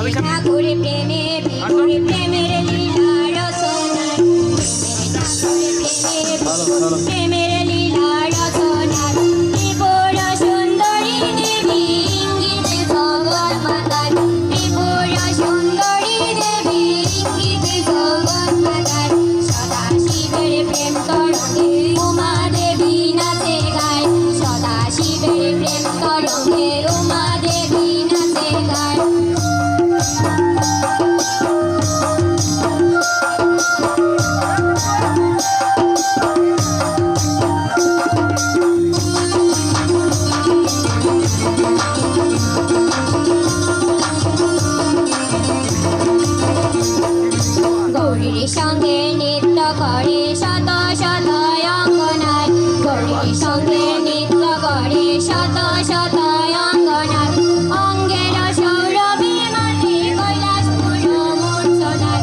না করে প্রেমে বিপুরে প্রেমে করে শত শত অঙ্গনায় গরির সঙ্গে নৃত্য করে শত শত অঙ্গনায় অঙ্গের সৌরভে মাঠে কৈলাস পুরমূর্ছনায়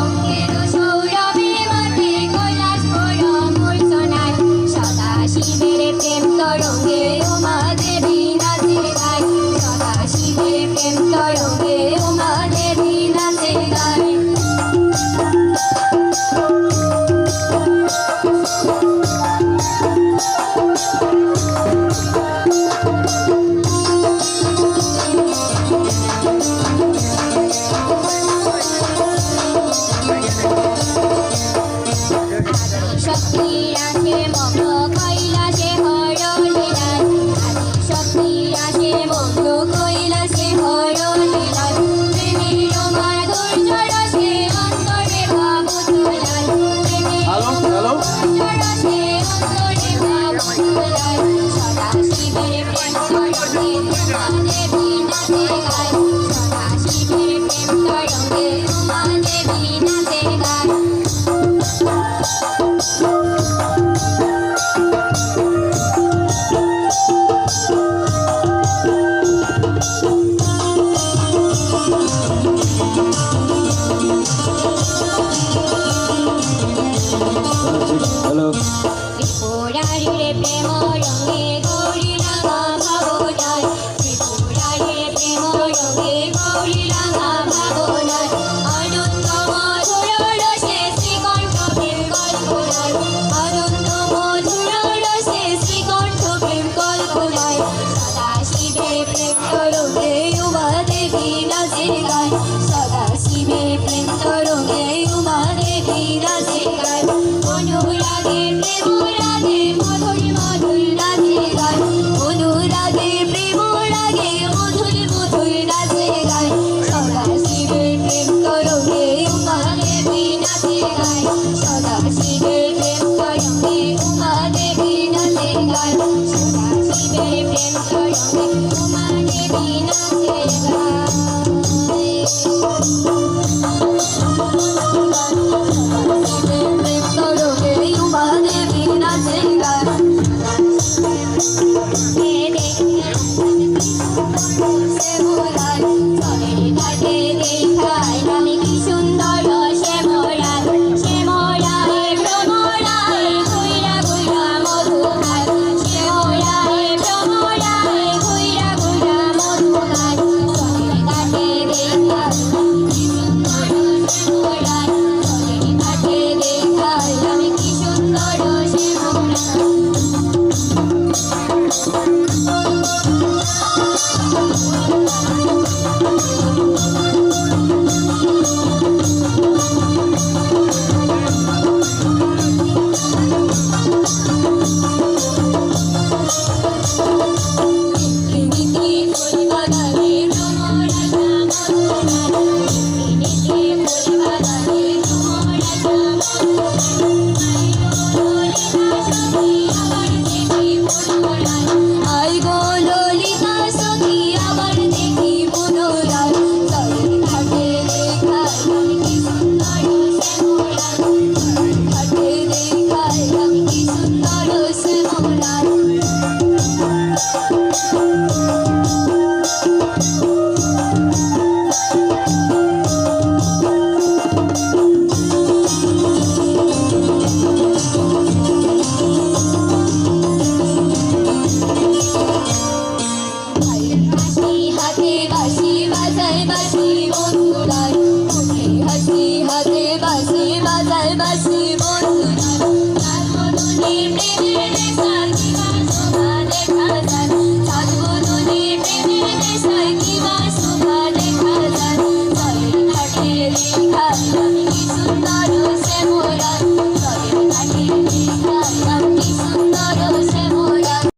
অঙ্গের সৌরভে মাঠে কৈলাস পুরমূর্ছনায় সদা শিবের প্রেম তরঙ্গে উমা দেবী নাচে গায়। সদা শিবের প্রেম তরঙ্গে Baba.